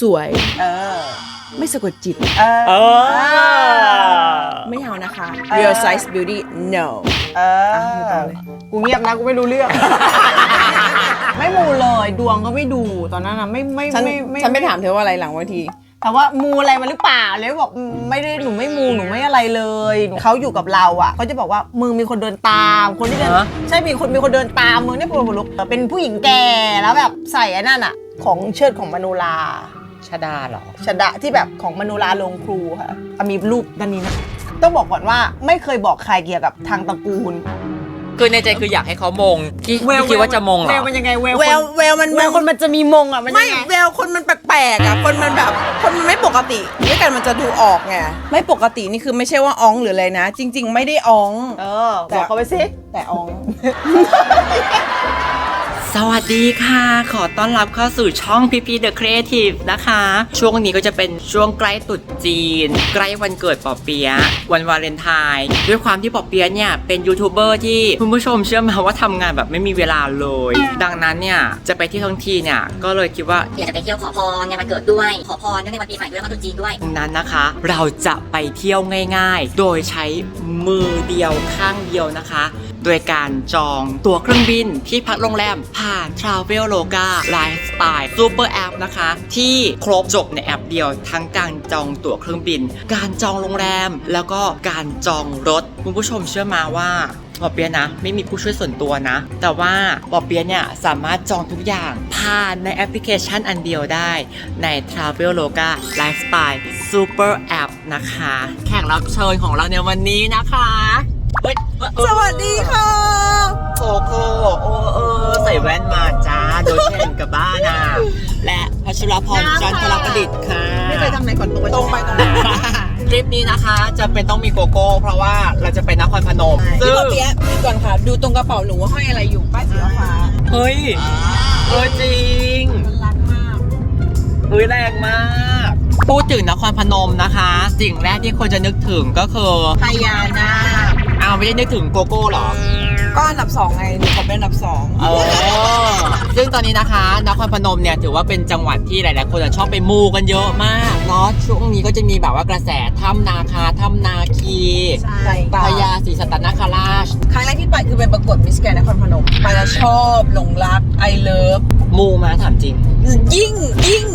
สวย เออ ไม่สะกดจิต เออ เออ ไม่เอานะคะเออ real size beauty no เออะดูต่ออเลยกูเงียบนะ กูไม่รู้เรื่อง ไม่มูเลย ดวงก็ไม่ดู ตอนนั้นนะไม่ไม่ฉันไม่ฉันไม่ถามเธอว่าอะไรหลังเวันทีแต่ว่ามูอะไรมาหรือเปล่าเลยบอกอืมไม่ได้หนูไม่มูหนูไม่อะไรเลยหนูเขาอยู่กับเราอะเขาจะบอกว่ามึงมีคนเดินตาม คนที่เดินฮะใช่มีคนมีคนเดินตามมึงเนี่ยปวดหัวลุกเป็นผู้หญิงแก่แล้วแบบใส่ไอ้นั่นอะ ของเชิดของมโนราชาดาเหรอชดะที่แบบของมโนราลงครูค่ะอะมีรูปด้านนี้นะต้องบอกก่อนว่าไม่เคยบอกใครเกี่ยวกับทางตระกูล คือในใจคืออยากให้เขามงที่ที่คิดว่าจะมงเหรแวอวมันยังไงแววแววแววมันแววคนมันจะมีมงอะมันไม่ยังไงแววคนมันแปลกๆอะคนมันแบบคนมันไม่ปกติด้วยกันมันจะดูออกไงไม่ปกตินี่คือไม่ใช่ว่าอ้องหรืออะไรนะ จริง ๆ ไม่ได้อ้อง เออบอกเขาไปสิแต่อ้อง สวัสดีค่ะ ขอต้อนรับเข้าสู่ช่องพีพีเดอะครีเอทีฟนะคะ ช่วงนี้ก็จะเป็นช่วงใกล้ตรุษจีน ใกล้วันเกิดปอเปียะวันวาเลนไทน์ด้วยความที่ปอเปียะเนี่ย เป็นยูทูบเบอร์ที่คุณผู้ชมเชื่อไหมาว่าทำงานแบบไม่มีเวลาเลย ดังนั้นเนี่ย จะไปที่ท้องที่เนี่ย ก็เลยคิดว่าอยากจะไปเที่ยวขอพรในวันเกิดด้วย ขอพรเนื่องในวันปีใหม่ด้วยแล้วก็ตรุษจีนด้วยดังนั้นนะคะ เราจะไปเที่ยวง่าย ๆ โดยใช้มือเดียวข้างเดียวนะคะ โดยการจองตั๋วเครื่องบินที่พักโรงแรมผ่าน Traveloka Lifestyle Super App นะคะ ที่ครบจบในแอปเดียว ทั้งการจองตั๋วเครื่องบิน การจองโรงแรม แล้วก็การจองรถ คุณผู้ชมเชื่อมาว่าปอเปียนะไม่มีผู้ช่วยส่วนตัวนะ แต่ว่าปอเปียเนี่ยสามารถจองทุกอย่างผ่านในแอปพลิเคชันอันเดียวได้ใน Traveloka Lifestyle Super App นะคะ แขกรับเชิญของเราในวันนี้นะคะ เฮ้ยเอ้ยเอ้ยสวัสดีค่ะโคโค่โอ้เออใส่แว่นมาจ้าโดยเช่นกับบ้านาและพัชรพรจันทรประดิษฐ์ค่ะไม่เคยทำไหนก่อนตรงไปตรงไปตรงมาคลิปนี้นะคะจะเป็นต้องมีโกโก้ เพราะว่าเราจะไปนครพนมพี่ซึ่งปอเปี๊ยะก่อนค่ะ ดูตรงกระเป๋าหนูว่าห้อยอะไรอยู่ป้ายสีฟ้าเฮ้ยเออจริงมันรักมากเฮ้ยแรงมากพูดถึงนครพนมนะคะ สิ่งแรกที่ควรจะนึกถึงก็คือพญานาค อ้าวไม่ได้นึกถึงโกโก้เหรอ ก็อันดับสองไงหนูขอเป็นอันดับสองเออ ซึ่งตอนนี้นะคะนครพนมเนี่ยถือว่าเป็นจังหวัดที่หลาย ๆ คนจะชอบไปมูกันเยอะมากเนาะช่วงนี้ก็จะมีแบบว่ากระแสถ้ำนาคาถ้ำนาคีใช่พญาศรีสัตนคราช ครั้งแรกที่ไปคือไปประกวดมิสแกรนนครพนมไปแล้วชอบหลงรักไอเลิฟมูมาถามจริง ยิ่งยิ่ง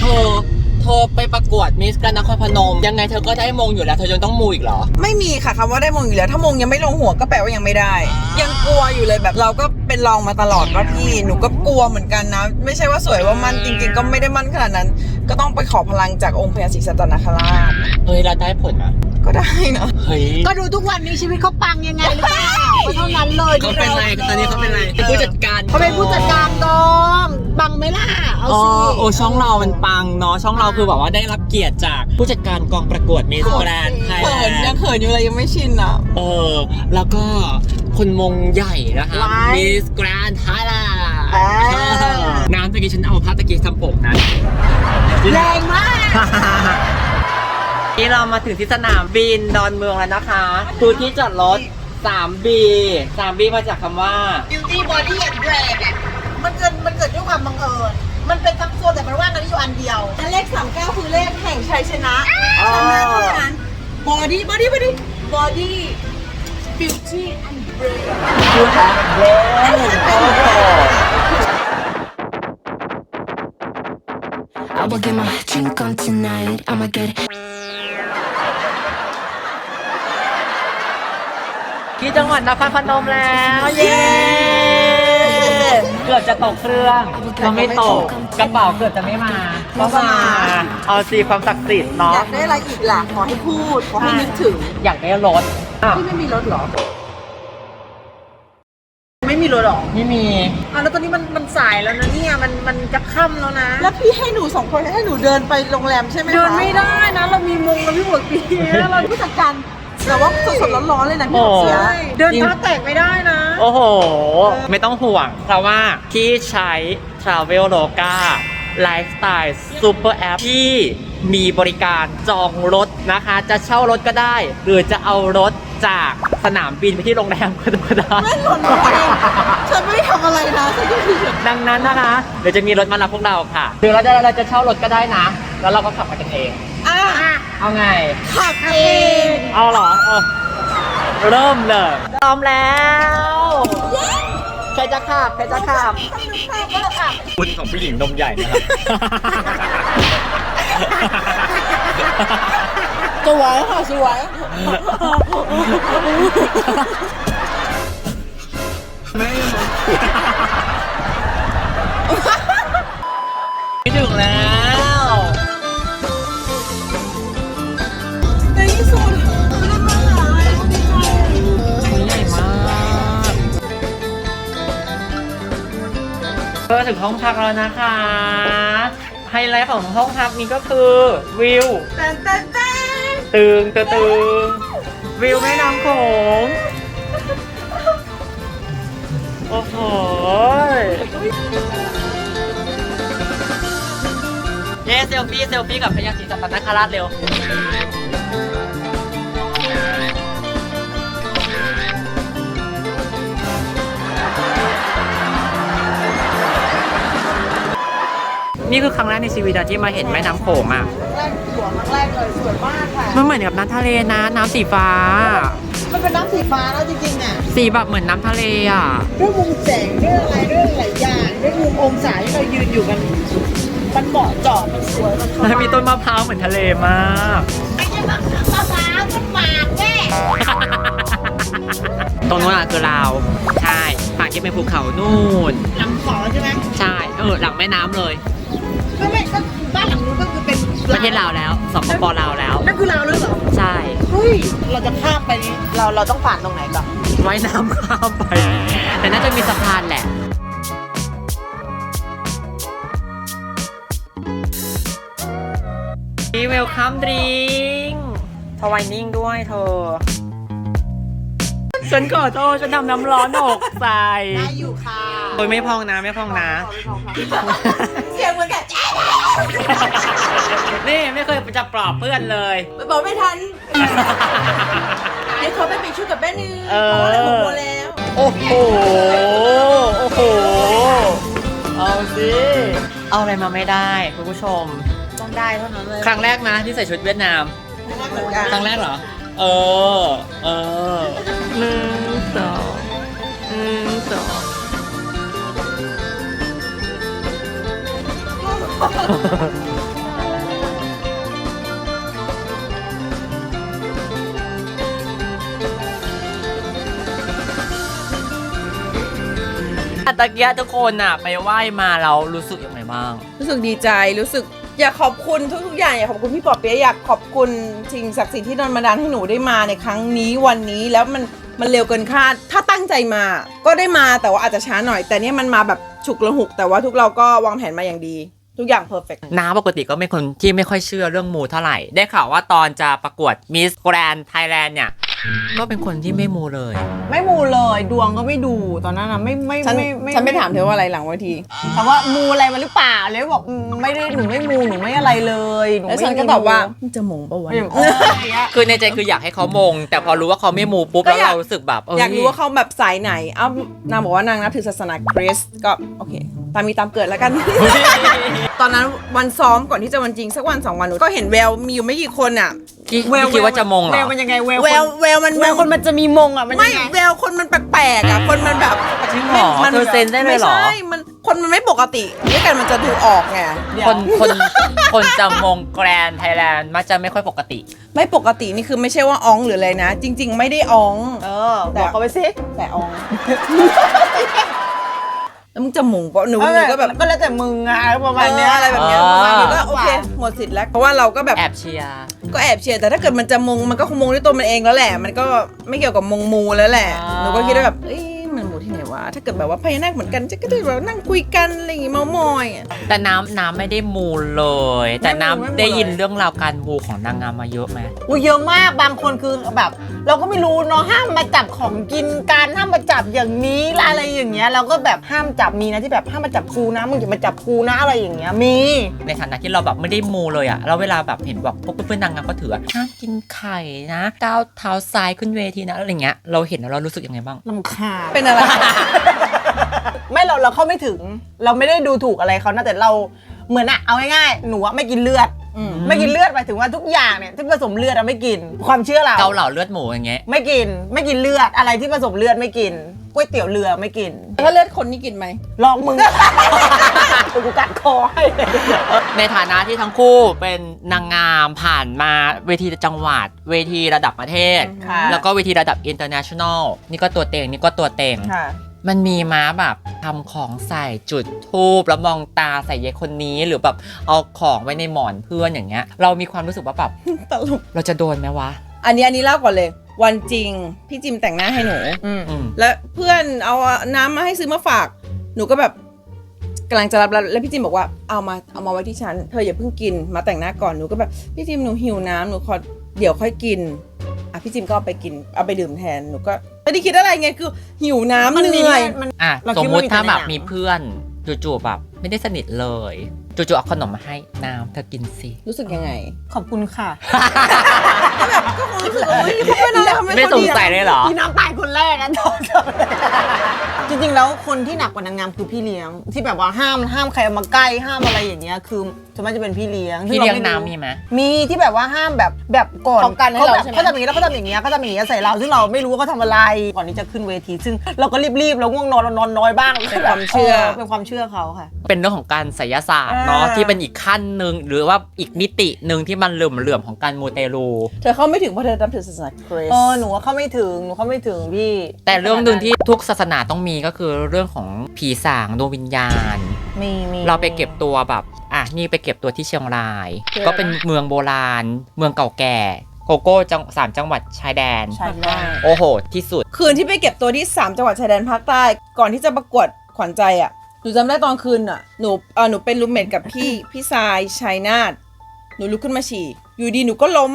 เธอเธอไปประกวดมิสแกรนด์นครพนม ยังไงเธอก็ได้มงอยู่แล้ว เธอยังต้องมูอีกเหรอ ไม่มีค่ะคำว่าได้มงอยู่แล้ว ถ้ามงยังไม่ลงหัวก็แปลว่ายังไม่ได้ ยังกลัวอยู่เลยแบบเราก็เป็นรองมาตลอดว่าพี่หนูก็กลัวเหมือนกันนะ ไม่ใช่ว่าสวยว่ามันจริง ๆ ก็ไม่ได้มั่นขนาดนั้น ก็ต้องไปขอพลังจากองค์พญาศรีสัตนคราชเฮ้ยเราได้ผลนะก็ได้นะเฮ้ยก็ดูทุกวันนี้ชีวิตเขาปังยังไงหรือเปล่าก็ เท่านั้นเลยเขาเป็นไรตอนนี้เขาเป็นไรเป็นผู้จัดการเขาเป็นผู้จัดการกองปังไหมล่ะเอาอ๋อสิโอ้ช่องเรามันปังเนาะช่องเราคือแบบว่าได้รับเกียรติจากผู้จัดการกองประกวดมิสแกรนด์ไทยเขินแลยันงด์เขินอยู่เลยยังไม่ชินอะเออแล้วก็คนมงใหญ่นะคะมิสแกรนด์ไทยแลนด์น้ำตะกี้ฉันเอาผ้าตะกี้ทำผมนะแรงมากนี่เรามาถึงที่สนามบินดอนเมืองแล้วนะคะคือที่จอดรถ 3B 3B มาจากคำว่า beauty body and brand เนี่ยมันเกิดมันเกิดด้วยความบังเอิญ มันเป็นทั้งตัวแต่มันว่างกันอยู่อันเดียวและเลข39คือเลขแห่งชัยชนะอ๋อฉะนั้นเพราะฉะนั้น body body body body beauty and brand คุณแอปเบนโอ้โห I will get my drink on tonight. I'ma get ที่จังหวัดนครพนมแล้ว เย้ เกือบจะตกเครื่องก็ไม่ตก กระเป๋าเกือบจะไม่มาก็มา เอาสีความศักดิ์สิทธิ์เนาะอยากได้อะไรอีกล่ะขอให้พูดขอให้นึกถึงอยากได้รถอ้าวที่ไม่มีรถเหรอ ไม่มีรถหรอไม่มี อะแล้วตอนนี้มันมันสายแล้วนะเนี่ยมันมันจะค่ำแล้วนะแล้วพี่ให้หนูสองคนให้หนูเดินไปโรงแรมใช่ไหมคะเดินไม่ได้นะ เรามีมงเราพี่หัวปีเราผู้จัดการ แต่ว่าสดๆร้อนๆเลยนะพี่บอกเสียใช่เดินเท้าแตกไม่ได้นะ โอ้โห ไม่ต้องห่วง เพราะว่าที่ใช้ Traveloka ไลฟ์สไตล์ซูเปอร์แอปที่มีบริการจองรถนะคะ จะเช่ารถก็ได้ หรือจะเอารถจากสนามบินไปที่โรงแรมก็ได้ไม่หล่นไปฉันไม่ได้ทำอะไรนะฉันก็คือดังนั้นนะคะ เดี๋ยวจะมีรถมารับพวกเราค่ะหรือเราจะเราจะเช่ารถก็ได้นะ แล้วเราก็ขับไปกันเองอะ เอาไง ขับเองเอาเหรอเออเริ่มเลยพร้อมแล้วใครจะขับใครจะขับคุณของผู้หญิงนมใหญ่นะครับ สวยค่ะสวยไม่ถึงแล้ว ก็ถึงห้องพักแล้วนะคะ ไฮไลท์ของห้องพักนี้ก็คือวิวต่แต่แต่ตึงตึงตึงวิวแม่น้ำโขงโอ้โหเย้เซลฟี่เซลฟี่กับพญาศรีสัตนคราชเร็ว นี่คือครั้งแรกในชีวิตอะที่มาเห็นแม่น้ำโขงอะแรกหัวครั้งแรกเลยสวยมากค่ะ มันเหมือนกับน้ำทะเลนะน้ำสีฟ้า มันเป็นน้ำสีฟ้าแล้วจริงๆอะสีแบบเหมือนน้ำทะเลอะด้วยมุมแสงด้วยอะไรด้วยหลายอย่างด้วยมุมองศาที่เรายืนอยู่กันมันเหมาะเจาะมันสวยมันเข้าแล้วมีต้นมะพร้าวเหมือนทะเลมากไม่ใช่มะพร้าวมันหมากแม่ตรงนู้นอะคือลาวใช่ฝั่งที่เป็นภูเขานู่นหลังขอใช่ไหมใช่เออหลังแม่น้ำเลย ก็ไม่ก็บ้านหลังนู้นก็คือเป็นประเทศลาวแล้วสปปลาวแล้ว นั่นคือเราแล้วเหรอใช่เฮ้ยเราจะข้ามไปนี่เราเราต้องผ่านตรงไหนก่อนไว้น้ำข้ามไป แต่น่าจะมีสะพานแหละมีเวลคัมดริงทวายนิ่งด้วยเธอ ฉันขอโทษฉันทำน้ำร้อนหกใส่ ได้อยู่ค่ะ โอ้ยไม่พองนะไม่พองนะ เสียงเหมือนกับแจ๊ะ นี่ไม่เคยจะปลอบเพื่อนเลย บอกไม่ทัน เดี๋ยวเขาไปเปลี่ยนชุดกับแม่นึงเออเพราะว่าอะไรผมโมแล้ว โอ้โห โอ้โห เอาสิ เอาอะไรมาไม่ได้คุณผู้ชม ต้องได้เท่านั้นเลยครั้งแรกนะที่ใส่ชุดเวียดนาม เหมือนกันครั้งแรกเหรอ เออ เออหนึ่งสองหนึ่งสอง แต่ตะเกียทุกคนน่ะ ไปไหว้มาเรารู้สึกยังไงบ้าง รู้สึกดีใจรู้สึกอยากขอบคุณทุกๆอย่างอยากขอบคุณพี่ปอเปี๊ยะอยากขอบคุณสิ่งศักดิ์สิทธิ์ที่โดนบันดาลให้หนูได้มาในครั้งนี้วันนี้แล้วมันมันเร็วเกินคาด ถ้าตั้งใจมา ก็ได้มาแต่ว่าอาจจะช้าหน่อย แต่เนี่ยมันมาแบบฉุกละหุก แต่ว่าทุกเราก็วางแผนมาอย่างดี ทุกอย่างเพอร์เฟกน้าปกติก็เป็นคนที่ไม่ค่อยเชื่อเรื่องมูเท่าไหร่ ได้ข่าวว่าตอนจะประกวดมิสแกรนไทยแลนด์เนี่ย ก็เป็นคนที่ไม่มูเลย ไม่มูเลยดวงก็ไม่ดูตอนนั้นนะไม่ไม่ฉันไม่ไม่ฉันไปถามเธอว่าอะไรหลังเวทีแต่ว่ามูอะไรมาหรือเปล่าเลยบอกอืมไม่ได้หนูไม่มูหนูไม่อะไรเลยหนูแล้วไม่ฉันก็ตอบว่ามึงจะหมงปะวะ ไม่มูอะไรอย่างเงี้ย คือในใจคืออยากให้เขามง แต่พอรู้ว่าเขาไม่มูปุ๊บก็แล้วอยาก เรารู้สึกแบบเอยากรู้ว่าเขาแบบสายไหน เอ้านางบอกว่านางนับถือศาสนาคริสต์ก็โอเค ตามมีตามเกิดแล้วกัน ตอนนั้นวันซ้อมก่อนที่จะวันจริงสักวันสองวันหนูก็เห็นแววมีอยู่ไม่กี่คนอะพี่พี่คิดว่าจะมงเหรแวอวมันยังไงแววแววคนแววมันแววคนมันจะมีมงอะมันไม่ยังไง แววคนมันแปลกๆอะคนมันแบบจริงเหรอมัเธอเซ็นได้เลยเหรอ ไม่ใช่มันคนมันไม่ปกติด้วยกันมันจะดูออกไงคนคนคนจะมงแกรนไทยแลนด์มักจะไม่ค่อยปกติ ไม่ปกตินี่คือไม่ใช่ว่าอ้องหรืออะไรนะ จริง ๆ ไม่ได้อ้อง เออ บอกเขาไปสิแต่อ้อง แล้วมึงจะหมงปะหนูเอหนูอก็แบบก็แล้วแต่มึงอะประมาณเนี้ยเอออะไรแบบเนี้ยอ่าประมาณนี้ก็โอเคหมดสิทธิ์แล้วเพราะว่าเราก็แบบแอบเชียร์ก็แอบเชียร์แต่ถ้าเกิดมันจะมงมันก็คงมงด้วยตัวมันเองแล้วแหละ มันก็ไม่เกี่ยวกับมงมูแล้วแหละอ่าหนูก็คิดว่าแบบเอ้ยมันหมูที่ที่ ไหนวะถ้าเกิดแบบว่าพญานาคเหมือนกันจะก็จะแบบนั่งคุยกันอะไรอย่างงี้เมามอยอะ แต่น้ำน้ำไม่ได้มูเลย แต่ไม่มูไม่มูน้ำได้ยินเลยเรื่องราวการมูของนางงามมาเยอะไหมอุ้ยเยอะมากบางคนคือแบบ เราก็ไม่รู้เนาะห้ามมาจับของกินการห้ามมาจับอย่างนี้อะไรอย่างเงี้ยเราก็แบบห้ามจับมีนะที่แบบห้ามมาจับกูนะมึงอย่ามาจับกูนะอะไรอย่างเงี้ยมี ในฐานะที่เราแบบไม่ได้มูเลยอะแล้วเวลาแบบเห็นแบบพวกเพื่อนๆนางงามก็ถือว่าห้ามกินไข่นะก้าวเท้าซ้ายขึ้นเวทีนะอะไรเงี้ยเราเห็นแล้วเรารู้สึกยังไงบ้าง ลำคาญเป็นอะไรไม่เราเราเข้าไม่ถึง เราไม่ได้ดูถูกอะไรเขานะแต่เราเหมือนอะเอาง่ายๆหนูอะไม่กินเลือด อืมไม่กินเลือดหมายถึงว่าทุกอย่างเนี่ยที่ผสมเลือดอะไม่กิน ความเชื่อเรา เกาเหลาเลือดหมูอย่างเงี้ย ไม่กิน ไม่กินเลือดอะไรที่ผสมเลือดไม่กินก๋วยเตี๋ยวเรือไม่กิน ถ้าเลือดคนนี่กินไหม ลองมึง กูกัดคอให้ในฐานะที่ทั้งคู่เป็นนางงามผ่านมาเวทีจังหวัด เวทีระดับประเทศ ค่ะแล้วก็เวทีระดับ international นี่ก็ตัวเต็งนี่ก็ตัวเต็ง ค่ะ มันมีม้าแบบ ทำของใส่จุดทูบแล้วมองตาใส่เยายคนนี้หรือแบบเอาของไว้ในหมอนเพื่อนอย่างเงี้ย เรามีความรู้สึกว่าแบบตลกเราจะโดนไหมวะ อันนี้อันนี้เล่าก่อนเลย วันจริง พี่จิมแต่งหน้าให้หนูอืมอืม แล้วเพื่อนเอาน้ำมาให้ซื้อมาฝาก หนูก็แบบกำลังจะรับแล้วแล้วพี่จิมบอกว่าเอามาเอามาไว้ที่ฉันเธออย่าเพิ่งกินมาแต่งหน้าก่อนหนูก็แบบพี่จิมหนูหิวน้ำหนูขอเดี๋ยวค่อยกิน อะพี่จิมก็เอาไปกินเอาไปดื่มแทนหนูก็ไม่ได้คิดอะไรไงคือหิวน้ำมันเหมีนื่อย มัน อะเราสคิมดมุว่าติมีแต่ถ้าแบบในหนังมีเพื่อนจู่ๆแบบไม่ได้สนิทเลยจู่ๆเอาขนมมาให้น้ำเธอกินสิ รู้สึกยังไงขอบคุณค่ะ ก็คงรู้สึกว่าเฮ้ยเขาเป็นอะไรทำไมไม่เขาสงดีสัยเลยเหรอ พี่น้ำตายคนแรกอะ จริงๆ แล้วคนที่หนักกว่านางงามคือพี่เลี้ยง ที่แบบว่าห้ามห้ามใครเอามาใกล้ห้ามอะไรอย่างเงี้ยคือส่วนมากจะเป็นพี่เลี้ยงพี่ที่ราเลี้ยงไรู้น้ำมีไหม มีที่แบบว่าห้ามแบบแบบก่อนป้องกันให้เขาเราแบบใช่ไหม เขาทำอย่างนี้แล้วเขาทำอย่างเงี้ยเขาทำอย่างเงี้ยใส่เราซึ่งเราไม่รู้ว่าเขาทำอะไรก่อนที่จะขึ้นเวที ซึ่งเราก็รีบๆเราง่วงนอนเรานอนน้อยบ้างเป็นความเชื่อ เป็นความเชื่อเขาค่ะ เป็นเรื่องของการไสยศาสตร์เนาะอ่า ที่เป็นอีกขั้นหนึ่งหรือว่าอีกมิติหนึ่งที่มันเหลื่อมเหลื่อมๆของการมูเตลู เธอเข้าไม่ถึงเพราะเธอนับถือศาสนาคริสเออต์หนูว่าเข้าไม่ถึงหนูเข้าไม่ถึงพี่แต่เรื่องหนึ่งที่ทุกศาสนาต้องมีก็คือเรื่องของผีสางดวงวิญญาณ มีมีเราไปเก็บตัวแบบอะนี่ไปเก็บตัวที่เชียงรายคือก็เป็นเมืองโบราณ เมืองเก่าแก่โกโก้จังสามจังหวัดชายแดน ใช่ใช่โอ้โห ที่สุด คืนที่ไปเก็บตัวที่ 3 จังหวัดชายแดนภาคใต้ ก่อนที่จะประกวดขวัญใจอะหนูจำได้ตอนคืนอะหนูเออหนูเป็นรูมเมทกับพี่ พี่ทรายชัยนาทหนูลุกขึ้นมาฉี่ อยู่ดีหนูก็ล้ม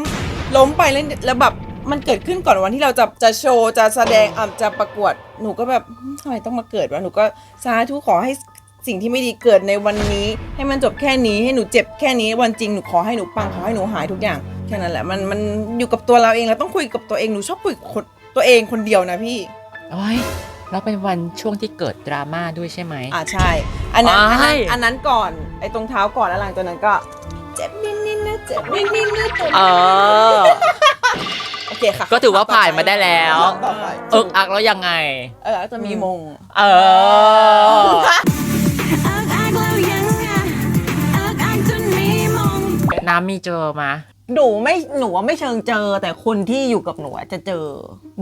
ล้มไปแล้วแล้วแบบ มันเกิดขึ้นก่อนวันที่เราจะจะโชว์จะแสดงอะจะประกวดหนูก็แบบหึทำไมต้องมาเกิดวะหนูก็สาธุขอให้สิ่งที่ไม่ดีเกิดในวันนี้ ให้มันจบแค่นี้ให้หนูเจ็บแค่นี้วันจริงหนูขอให้หนูปังขอให้หนูหายทุกอย่างแค่นั้นแหละมันมันอยู่กับตัวเราเองเราต้องคุยกับตัวเองหนูชอบคุยกับคนตัวเองคนเดียวนะพี่โอ้ยแล้วเป็นวันช่วงที่เกิดดราม่าด้วยใช่ไหมอ่าใช่ อันนั้นอันใช่นั้นอันนั้นก่อนไอ้ตรงเท้าก่อนแล้วหลังจากนั้นก็ เจ็บนิด นิดๆนะเจ็บนิดนิดๆนะเจ็บเออ โอเคค่ะก็ถือว่าผ่านมาได้แล้ว ต่อไปเอิกอักแล้วยังไง เออจะมีมง เออน้ำมีเจอมาหนูไม่หนูว่าไม่เชิงเจอ แต่คนที่อยู่กับหนูอะจะเจอ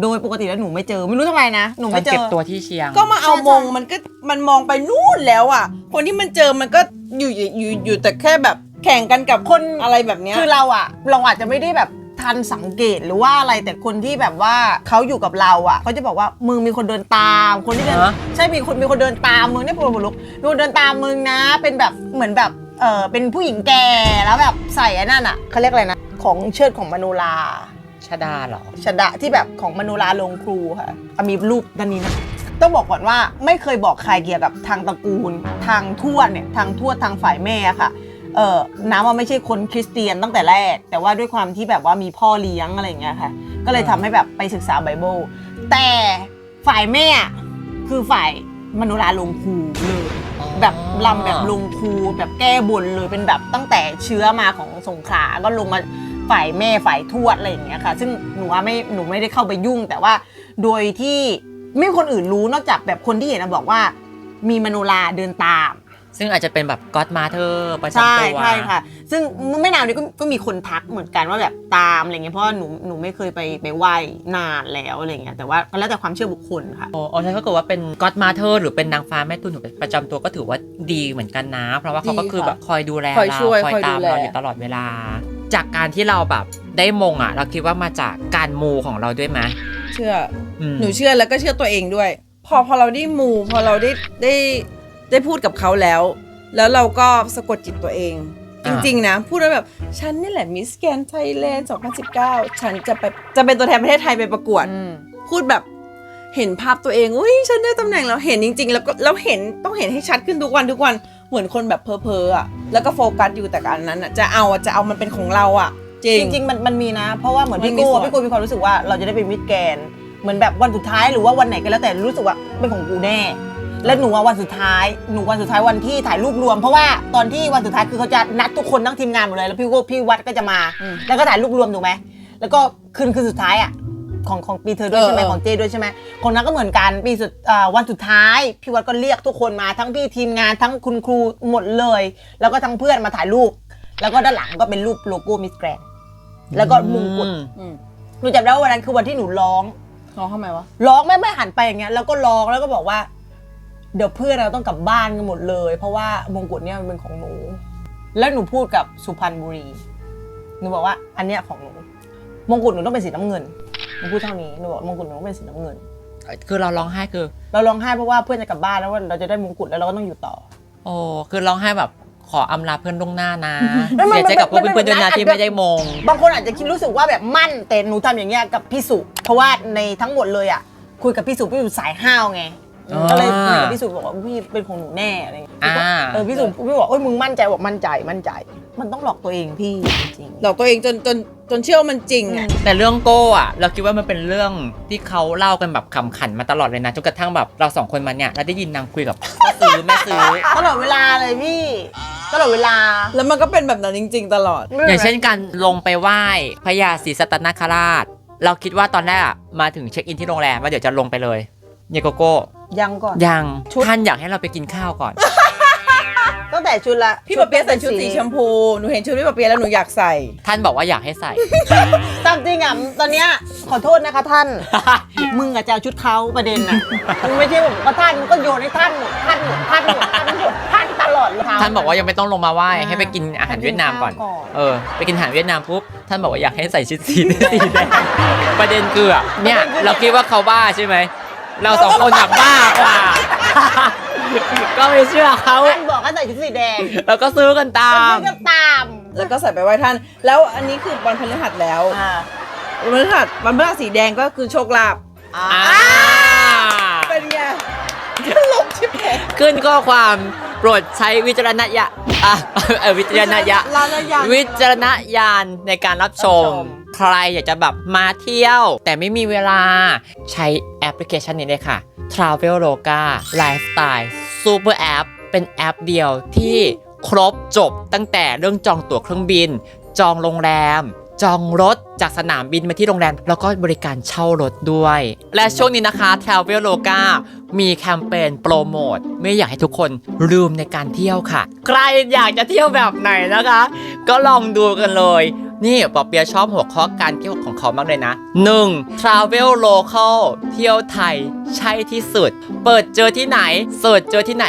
โดยปกติแล้วหนูไม่เจอไม่รู้ทำไมนะหนูตอไม่นเจเก็บอ ตัวที่เชียง ก็มาเอาใช่มงมันก็มันมองไปนู่นแล้วอะ คนที่มันเจอมันก็อยู่อยู่อยู่อยู่แต่แค่แบบ แข่งกันกับคนอะไรแบบเนี้ย คือเราอะเราอาจจะไม่ได้แบบทันสังเกตหรือว่าอะไรแต่คนที่แบบว่าเขาอยู่กับเราอะเขาจะบอกว่ามึงมีคนเดินตาม คนที่เดินฮะ ใช่มีคนมีคนเดินตามมึงเนี่ยปวดหัวลุกมีคนเดินตามมึงนะ เป็นแบบเหมือนแบบเออเป็นผู้หญิงแก่แล้วแบบใส่ไอ้นั่นอะเขาเรียกอะไรนะของเชิดของมโนราชดาเหรอ ชดะที่แบบของมโนราลงครูค่ะอะมีรูปด้านนี้นะ ต้องบอกก่อนว่าไม่เคยบอกใครเกี่ยวกับทางตระกูล ทางทวดเนี่ยทางทวดทางฝ่ายแม่ค่ะ เออน้ำว่าไม่ใช่คนคริสเตียนตั้งแต่แรก แต่ว่าด้วยความที่แบบว่ามีพ่อเลี้ยงอะไรอย่างเงี้ยค่ะ ก็เลยทำให้แบบไปศึกษาไบเบิลแต่ฝ่ายแม่คือฝ่ายมโนราลงครูเลย แบบลำแบบลงครูแบบแก้บนเลยเป็นแบบตั้งแต่เชื้อมาของสงขลาก็ลงมาฝ่ายแม่ฝ่ายทวดอะไรอย่างเงี้ยค่ะ ซึ่งหนูว่าไม่หนูไม่ได้เข้าไปยุ่ง แต่ว่าโดยที่ไม่มีคนอื่นรู้นอกจากแบบคนที่เห็นนะบอกว่า มีมโนราเดินตาม ซึ่งอาจจะเป็นแบบก็ d มาเธอประใช่จำตัวใช่ค่ะ ซึ่งไม่นานนี้ก็ก็มีคนทักเหมือนกันว่าแบบตามอะไรเงี้ยเพราะว่าหนูหนูไม่เคยไปไปไหว้นานแล้วอะไรเงี้ยแต่ว่าก็แล้วแต่ความเชื่อบุคคลค่ะ โอ้โอ้ใช่ก็เกิดว่าเป็นก็ d มาเธอหรือเป็นนางฟ้าแม่ตุนหนูประจำตัวก็ถือว่าดีเหมือนกันนะ เพราะว่าเขาก็คือแบบคอยดูแลคอยเราช่วยคอยคอยตามดูแล เราอยู่ตลอดเวลา จากการที่เราแบบได้มงอะ เราคิดว่ามาจากการมูของเราด้วยไหมเชื่อ อืม หนูเชื่อแล้วก็เชื่อตัวเองด้วย พอพอเราได้มูพอเราได้ได้ ได้พูดกับเขาแล้ว แล้วเราก็สะกดจิตตัวเอง จอ่า ริง ๆ นะ พูดแล้วแบบ ฉันนี่แหละมิสแกนไทยแลนด์2019 ฉันจะไปจะเป็นตัวแทนประเทศไทยไปประกวดพูดแบบเห็นภาพตัวเองอุ้ยฉันได้ตำแหน่งแล้วเห็นจริง ๆ แล้วก็แล้วเห็นต้องเห็นให้ชัดขึ้นทุกวันทุกวันเหมือนคนแบบเพ้อๆอะแล้วก็โฟกัสอยู่แต่การนั้นอะจะเอาอะจะเอามันเป็นของเราอะ จริง จริงๆมันมันมีนะ เพราะว่าเหมือนมันพี่มีกูส่วนพี่กูมีความรู้สึกว่าเราจะได้เป็นมิตรแกนเหมือนแบบวันสุดท้ายหรือว่าวันไหนก็แล้วแต่รู้สึกว่าเป็นของกูแน่ และหนูว่าวันสุดท้ายหนูวันสุดท้ายวันที่ถ่ายรูปรวม เพราะว่าตอนที่วันสุดท้ายคือเขาจะนัดทุกคนทั้งทีมงานหมดเลยแล้วพี่กูพี่วัดก็จะมา อืมแล้วก็ถ่ายรูปรวมถูกไหมแล้วก็คืนคืนสุดท้ายอะของของปีเธอด้วยใช่ไหมเออเออ ของเจด้วยใช่ไหมของนั้นก็เหมือนกันปีสุดอ่าวันสุดท้ายพี่วัดก็เรียกทุกคนมาทั้งพี่ทีมงานทั้งคุณครูหมดเลย แล้วก็ทั้งเพื่อนมาถ่ายรูป แล้วก็ด้านหลังก็เป็นรูปโลโก้มิสแกรนแล้วก็มงกุฎอืมหนูจำได้ว่าวันนั้นคือวันที่หนูร้อง น้องทำไมวะ ร้องแม่ไม่หันไปอย่างเงี้ยแล้วก็ร้องแล้วก็บอกว่า เดี๋ยวเพื่อนเราต้องกลับบ้านกันหมดเลย เพราะว่ามงกุฎเนี่ยมันเป็นของหนู แล้วหนูพูดกับสุพรรณบุรีหนูบอกว่าอันเนี้ยของหนู มงกุฎหนูต้องเป็นสีน้ำเงินหนูพูดเท่านี้หนูบอกมงกุฎหนูต้องเป็นสีน้ำเงิน คือเราร้องไห้คือ เราร้องไห้เพราะว่าเพื่อนจะกลับบ้านแล้วว่าเราจะได้มงกุฎแล้วเราก็ต้องอยู่ต่อโอ้คือร้องไห้แบบขออำลาเพื่อนล่วงหน้านะไม่ไม่เสียใจกับพวกไม่ไม่เพื่อนๆด้วยนะไม่ที่ไม่ได้มง บางคนอาจจะคิดรู้สึกว่าแบบมั่นแต่หนูทำอย่างเงี้ยกับพี่สุ เพราะว่าในทั้งหมดเลยอะคุยกับพี่สุพี่สุสายห้าวไง อ่าก็เลยคุยกับพี่สุบอกว่าพี่เป็นของหนูแน่อะไรเงี้ยอ่า เออพี่สุพี่บอกเอ้ยมึงมั่นใจบอกมั่นใจมั่นใจ มันต้องหลอกตัวเองพี่จริงหลอกตัวเองจนจนจนเชื่อว่ามันจริงอะ แต่เรื่องโก้อะเราคิดว่ามันเป็นเรื่องที่เขาเล่ากันแบบขำขันมาตลอดเลยนะจนกระทั่งแบบเราสองคนมาเนี่ยเราได้ยินนางคุยกับพ่อซื้อแม่ซื้อ ตลอดเวลาเลยพี่ตลอดเวลาแล้วมันก็เป็นแบบนั้นจริง ๆ ตลอด อย่างเช่นการลงไปไหว้พญาศรีสัตนคราช เราคิดว่าตอนแรกอะมาถึงเช็คอินที่โรงแรมว่าเดี๋ยวจะลงไปเลยเยโกโก้ ยังก่อน ยังชุด ท่านอยากให้เราไปกินข้าวก่อน ตั้งแต่ชุดละพี่ปะเปียะใส่ชุดสีชมพู หนูเห็นชุดพี่ปะเปียะแล้วหนูอยากใส่ ท่านบอกว่าอยากให้ใส่ ตามจริงอะตอนเนี้ยขอโทษนะคะท่าน มึงอะจะเอาชุดเขาประเด็นอะ มึงไม่ใช่แบบว่าท่านมึงก็โยนให้ท่านหมดท่านหมดท่านหมดท่านหมดท่านตลอดเลยท่านบอกว่ายังไม่ต้องลงมาไหว้อ่าให้ไปกินอาหารเวียดนามก่อนให้กินข้าวก่อน เออ ไปกินอาหารเวียดนามปุ๊บ ท่านบอกว่าอยากให้ใส่ชุดสี สีแดงประเด็นคืออะเนี่ย เราคิดว่าเขาบ้าใช่ไหม เราสองคนหนักบ้ากว่า ก็ไม่เชื่อเขาท่านบอกให้ใส่ชุดสีแดงเราก็ซื้อกันตามก็ตามแล้วก็ใส่ไปไหว้ท่าน แล้วอันนี้คือวันพฤหัสแล้วอ่าวันพฤหัสวันพฤหัสสีแดงก็คือโชคลาภอ่าอ่าเป็นไงตลกชิบหายขึ้นข้อความโปรดใช้วิจารณญาณอะเออวิจารณญาณลาลายา วิจารณญาณในการรับชม ใครอยากจะแบบมาเที่ยว แต่ไม่มีเวลาใช้แอปพลิเคชันนี้เลยค่ะ Traveloka Lifestyle Super App เป็นแอปเดียวที่ครบจบตั้งแต่เรื่องจองตั๋วเครื่องบิน จองโรงแรม จองรถจากสนามบินมาที่โรงแรม แล้วก็บริการเช่ารถด้วย และช่วงนี้นะคะ Traveloka มีแคมเปญโปรโมทไม่อยากให้ทุกคนลืมในการเที่ยวค่ะ ใครอยากจะเที่ยวแบบไหนนะคะ ก็ลองดูกันเลย นี่ปอเปียะชอบหัวข้อการเที่ยวของเขามากเลยนะ 1. Travel Local เที่ยวไทยใช่ที่สุด เปิดเจอที่ไหนเสิร์ชเจอที่ไหน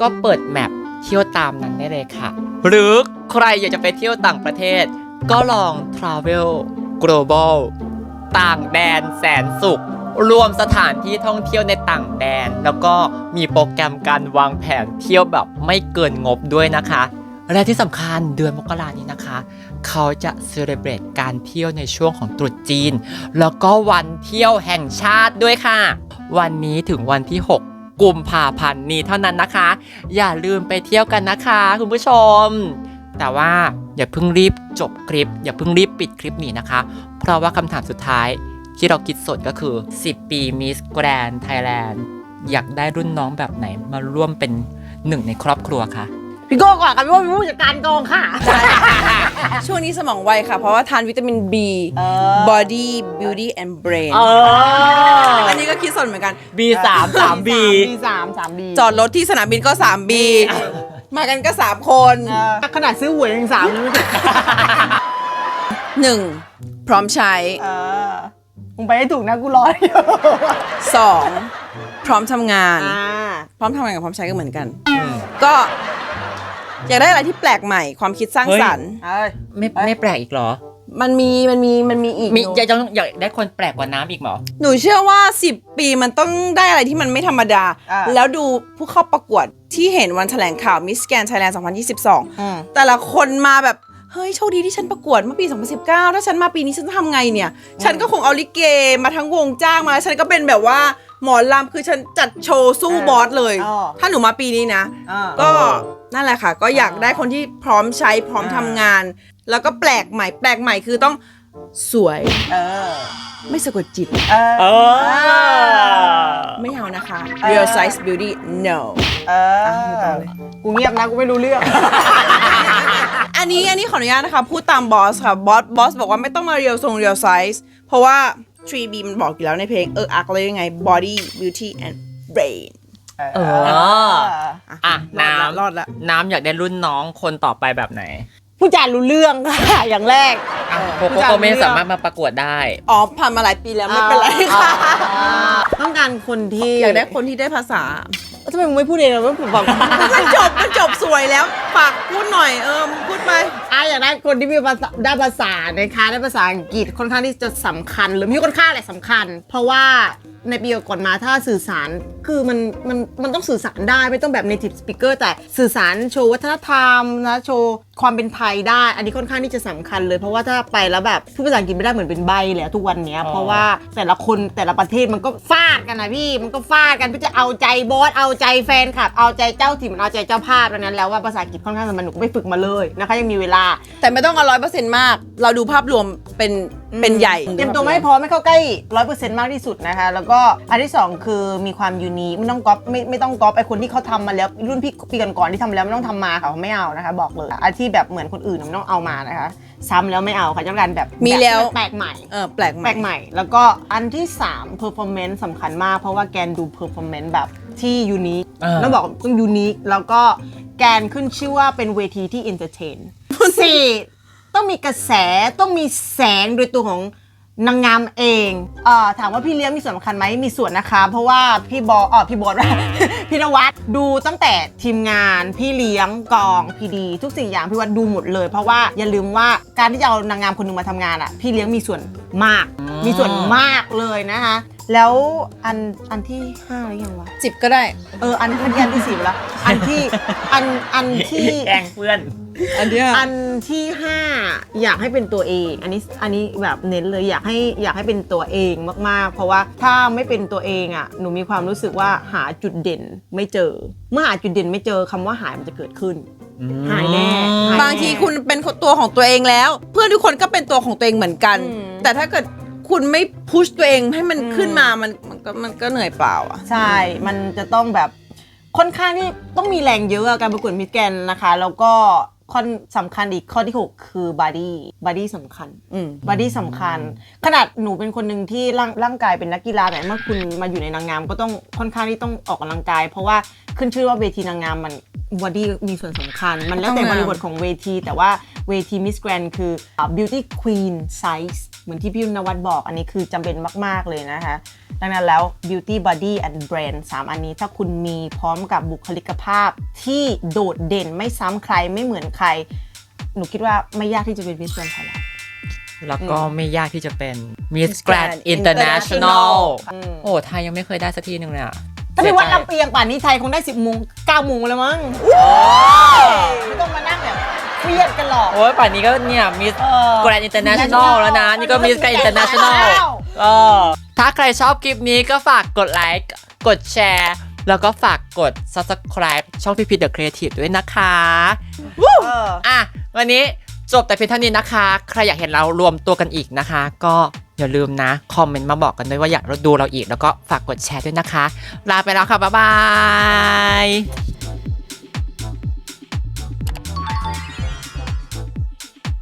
ก็เปิดแมปเที่ยวตามนั้นได้เลยค่ะ หรือใครอยากจะไปเที่ยวต่างประเทศ ก็ลอง Travel Global ต่างแดนแสนสุข รวมสถานที่ท่องเที่ยวในต่างแดน แล้วก็มีโปรแกรมการวางแผนเที่ยวแบบไม่เกินงบด้วยนะคะ และที่สำคัญเดือนมกรานี้นะคะ เขาจะเซเลบรตการเที่ยวในช่วงของตรุษจีน แล้วก็วันเที่ยวแห่งชาติด้วยค่ะ วันนี้ถึงวันที่ 6กุมภาพันธ์นี้เท่านั้นนะคะ อย่าลืมไปเที่ยวกันนะคะ คุณผู้ชม แต่ว่า อย่าเพิ่งรีบจบคลิป อย่าเพิ่งรีบปิดคลิปนี้นะคะ เพราะว่าคำถามสุดท้ายที่เราคิดสดก็คือ 10 ปีมิสแกรนไทยแลนด์อยากได้รุ่นน้องแบบไหนมาร่วมเป็นหนึ่งในครอบครัวคะพี่โก้ก่อนกันพี่ว่าเป็นผู้จัดการกองค่ะ ช่วงนี้สมองไวค่ะ เพราะว่าทานวิตามิน B เออ body beauty and brain เอออันนี้ก็คิดสนเหมือนกัน B สามสาม B บีสามสามบีจอดรถที่สนามบินก็ 3B มากันก็3คนขนาดซื้อหวยยังสามเลยไม่ใช่ 1. พร้อมใช้เออมึงไปให้ถูกนะกูรออยู่ 2. พร้อมทำงานอ่าพร้อมทำงานกับพร้อมใช้ก็เหมือนกัน ก็อยากได้อะไรที่แปลกใหม่ความคิดสร้างสรรค์เอ้ยไม่ไม่แปลกอีกเหรอ มันมีมันมีมันมีอีกมีหนูอยากจะอยากได้คนแปลกกว่าน้ำอีกเหรอ หนูเชื่อว่า 10 ปีมันต้องได้อะไรที่มันไม่ธรรมดา อ่า แล้วดูผู้เข้าประกวดที่เห็นวันแถลงข่าวมิสแกนไทยแลนด์อืม2022แต่ละคนมาแบบ เฮ้ย โชคดีที่ฉันประกวดเมื่อปี 2019 ถ้าฉันมาปีนี้ฉันจะทำไงเนี่ย ฉันก็คงเอาลิเกมาทั้งวงจ้างมา ฉันก็เป็นแบบว่าหมอลำคือฉันจัดโชว์สู้อ่าบอสเลย อ๋อ ถ้าหนูมาปีนี้นะ อ่า ก็เออนั่นแหละค่ะ ก็อยากได้คนที่พร้อมใช้พร้อมอ่า ทำงานแล้วก็แปลกใหม่ แปลกใหม่คือต้องสวยเออไม่สะกดจิต เออเออ ไม่เอานะคะเออ real size beauty no เออะดูต่ออเลยกูเงียบนะกูไม่รู้เรื่อง อันนี้อันนี้ขออนุญาตนะคะ พูดตามบอสค่ะบอสบอสบอกว่าไม่ต้องมา real ทรง real size เพราะว่า 3B มันบอกอยู่แล้วในเพลงเอออักเลยยังไง body beauty and brain เออ อะน้รอดละำน้ำอยากได้รุ่นน้องคนต่อไปแบบไหน ผู้จารู้เรื่องค่ะ อย่างแรกอะโกโก้โกเมสสามารถมาประกวดได้ อ๋อผ่านมาหลายปีแล้วไม่เป็นไรค่ะ ต้องการคนที่ อยากได้คนที่ได้ภาษา ทำไมมึงไม่พูดเองอะว่าผมบอกมันจบมันจบสวยแล้วฝากพูดหน่อยเออพูดไปอะอยากได้คนที่มีภาษาได้ภาษานะคะได้ภาษาอังกฤษค่อนข้างที่จะสำคัญ หรือมีค่อนข้างแหละสำคัญ เพราะว่าในปีก่อนมาถ้าสื่อสารคือมันมันมันต้องสื่อสารได้ไม่ต้องแบบ native speaker แต่สื่อสารโชว์วัฒนธรรมนะโชว์ความเป็นไทยได้ อันนี้ค่อนข้างที่จะสำคัญเลย เพราะว่าถ้าไปแล้วแบบพูดภาษาอังกฤษไม่ได้เหมือนเป็นใบเลยอะทุกวันเนี้ยอ๋อเพราะว่าแต่ละคนแต่ละประเทศมันก็ฟาดกันนะพี่มันก็ฟาดกันเพื่อจะเอาใจบอสเอาใจแฟนคลับ เอาใจเจ้าถิ่นเอาใจเจ้าภาพดังนั้นแล้วว่าภาษาอังกฤษค่อนข้างสำคัญหนูก็ไปฝึกมาเลยนะคะยังมีเวลา แต่ไม่ต้องเอาร้อยเปอร์เซ็นต์มาก เราดูภาพรวมเป็นเป็นใหญ่เตรียมตัวไม่พร้อมไม่เข้าใกล้ร้อยเปอร์เซ็นต์มากที่สุดนะคะ แล้วก็อันที่สองคือมีความยูนิคไม่ต้องก๊อปไม่ไม่ต้องก๊อปไอคนที่เขาทำมาแล้วรุ่นพี่ปีก่อนๆที่ทำมาแล้วไม่ต้องทำมาค่ะเขาไม่เอานะคะบอกเลยอันที่แบบเหมือนคนอื่นไม่ต้องเอามานะคะซ้ำแล้วไม่เอาค่ะต้องการแบบมีแล้วบบแปลกใหม่เออแปลกแปลกใหม่ แล้วก็อันที่3 performance สำคัญมากเพราะว่าแกนดู performance แบบ ที่ยูนิคอ่า ต้องบอกต้องยูนิคแล้วก็แกนขึ้นชื่อว่าเป็นเวทีที่ entertain สี่ต้องมีกระแสต้องมีแสงโดยตัวของ นางงามเองเอ่อถามว่าพี่เลี้ยงมีส่วนสำคัญไหมมีส่วนนะคะ เพราะว่าพี่บอเออพี่บอส พี่นวัดดูตั้งแต่ทีมงานพี่เลี้ยงกองพีดีทุกสิ่งอย่างพี่วัดดูหมดเลย เพราะว่าอย่าลืมว่าการที่จะเอานางงามคนหนึงมาทำงานอะ พี่เลี้ยงมีส่วนมากอืมมีส่วนมากเลยนะคะ แล้วอันอันที่ห้าหรือยังวะ สิบก็ได้ เออ อันอันที่อันที่สี่ไปแล้ว อันที่ อัน อันที่ แกล้งเพื่อน อันเนี้ยอันที่ 5 อยากให้เป็นตัวเอง อันนี้อันนี้แบบเน้นเลยอยากให้อยากให้เป็นตัวเองมากๆ เพราะว่าถ้าไม่เป็นตัวเองอะหนูมีความรู้สึกว่าหาจุดเด่นไม่เจอ เมื่อหาจุดเด่นไม่เจอคำว่าหายมันจะเกิดขึ้นหายแน่หายบางทีคุณเป็นตัวของตัวเองแล้ว เพื่อนทุกคนก็เป็นตัวของตัวเองเหมือนกัน อืมแต่ถ้าเกิดคุณไม่พุชตัวเองให้มันอืม ขึ้นมามันมันก็มันก็เหนื่อยเปล่าอะ ใช่ มันจะต้องแบบค่อนข้างที่ต้องมีแรงเยอะอะการประกวดมิสแกนนะคะ แล้วก็ ข้อสำคัญอีกข้อที่ 6 คือบอดี้บอดี้สำคัญอืมบอดี้สำคัญ ขนาดหนูเป็นคนหนึ่งที่ร่างร่างกายเป็นนักกีฬาแต่เมื่อคุณมาอยู่ในนางงามก็ต้องค่อนข้างที่ต้องออกกำลังกาย เพราะว่าขึ้นชื่อว่าเวทีนางงามมันบอดี้มีส่วนสำคัญ มันแล้วแต่ต้องบงามริบทของเวที แต่ว่าเวทีมิสแกรนคืออ่า beauty queen size เห มือนที่พี่นวัดบอกอันนี้คือจำเป็นมาก ๆ เลยนะคะ ดังนั้นแล้ว beauty body and brand 3 อันนี้ถ้าคุณมีพร้อมกับบุคลิกภาพที่โดดเด่นไม่ซ้ำใครไม่เหมือนใคร หนูคิดว่าไม่ยากที่จะเป็น Miss Grand Thailand แล้วก็ไม่ยากที่จะเป็น Miss Grand Grand International International อืมโอ้ไทยยังไม่เคยได้สักทีหนึ่งเลยอะถ้าพี่วัดเสียใจลำเอียงป่านนี้ไทยคงได้ 10โมง9โมงแล้วมั้งไม่ต้องมานั่งแบบ เครียดกันหรอก โอ้ยป่านนี้ก็เนี่ย Miss เออ Grand International แล้วนะ นี่ก็ Miss Grand International เออถ้าใครชอบคลิปนี้ก็ฝากกดไลค์กดแชร์ แล้วก็ฝากกด subscribe ช่องพี่พี The Creative ด้วยนะคะ เออ อะ วันนี้จบแต่เพียงเท่านี้นะคะ ใครอยากเห็นเรารวมตัวกันอีกนะคะ ก็อย่าลืมนะ คอมเมนต์มาบอกกันด้วยว่าอยากดูเราอีก แล้วก็ฝากกดแชร์ด้วยนะคะ ลาไปแล้วค่ะ บ๊ายบาย